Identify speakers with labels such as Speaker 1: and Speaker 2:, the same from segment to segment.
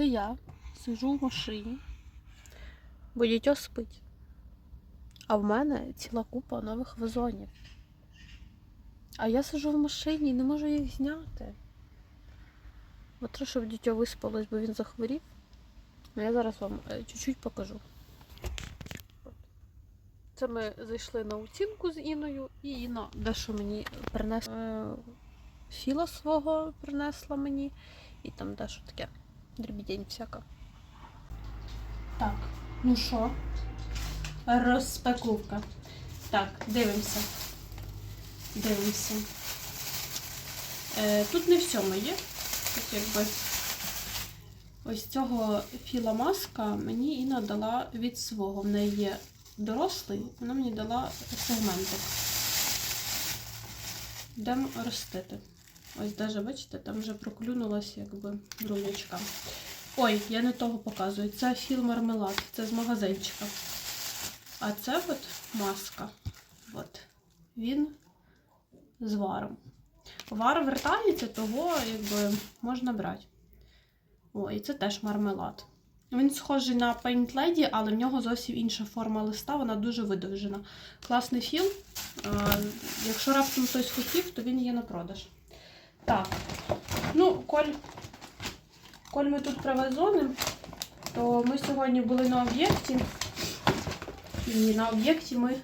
Speaker 1: Це я сижу в машині, бо дітьо спить. А в мене ціла купа нових вазонів. А я сижу в машині і не можу їх зняти. От щоб дитя виспалось, бо він захворів. Я зараз вам е, чуть-чуть покажу. Це ми зайшли на оцінку з Іною, і Інна дещо мені принесла. Е, Філа свого принесла мені, і там дещо таке. Дрібідень всяка. Так, ну що? Розпаковка. Так, дивимося. Дивимося. Е, тут не все моє. Тут якби ось цього філа маска мені Інна дала від свого. В неї є дорослий, вона мені дала сегментик. Йдемо ростити. Ось даже, бачите, там вже проклюнулась якби брунячка. Ой, я не того показую. Це філ мармелад, це з магазинчика. А це от маска. От. Він з варом. Вар вертається, того якби можна брати. О, і це теж мармелад. Він схожий на Paint Lady, але в нього зовсім інша форма листа, вона дуже видовжена. Класний філ. Якщо раптом хтось хотів, то він є на продаж. Так, ну, коль, коль ми тут привезоним, то ми сьогодні були на об'єкті. І на об'єкті ми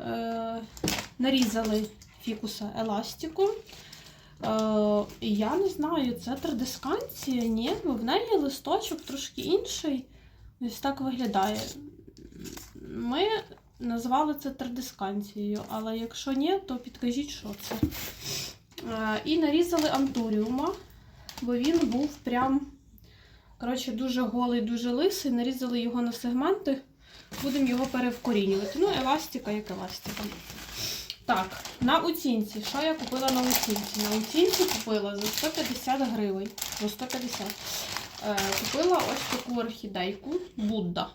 Speaker 1: е, нарізали фікуса еластику. Е, я не знаю, це традисканція, ні, бо в неї листочок трошки інший. Ось так виглядає. Ми назвали це традисканцією, але якщо ні, то підкажіть, що це. Е, І нарізали антуріума, бо він був прям, коротше, дуже голий, дуже лисий. Нарізали його на сегменти. Будемо його перевкорінювати. Ну, еластика як еластика. Так, на оцінці. Що я купила на оцінці? На оцінці купила за 150 гривень. За 150. Е, купила ось таку орхідейку. Будда,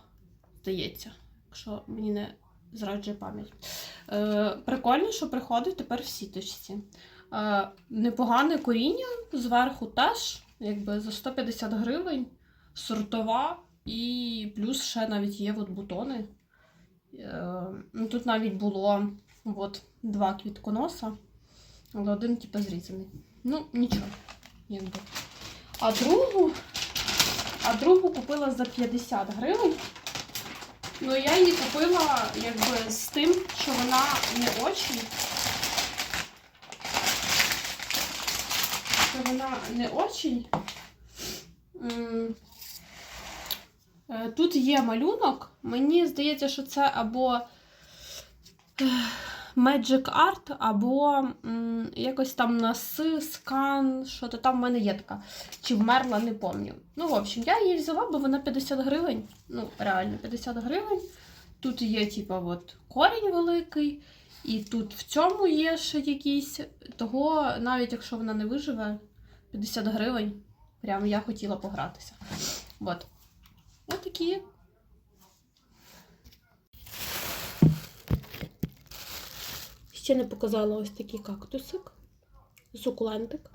Speaker 1: здається, якщо мені не зраджує пам'ять. Е, прикольно, що приходить тепер в сіточці. Е, непогане коріння, зверху теж, якби за 150 гривень, сортова, і плюс ще навіть є от бутони. Е, ну, тут навіть було от, два квітконоса, але один типу зрізаний. Ну, нічого. Якби. А другу, а другу купила за 50 гривень. Ну, я її купила якби з тим, що вона не очень. Вона не очень. Е, Тут є малюнок. Мені здається, що це або Magic Art, або якось там на С, скан, що то там в мене є така. Чи вмерла, не пам'ятаю. Ну, в общем, я її взяла, бо вона 50 гривень. Ну, реально, 50 гривень. Тут є, типа, от, корінь великий, і тут в цьому є ще якийсь. Того, навіть якщо вона не виживе, 50 гривень. Прямо я хотіла погратися. От. Ось такі. Ще не показала ось такий кактусик. Сукулентик.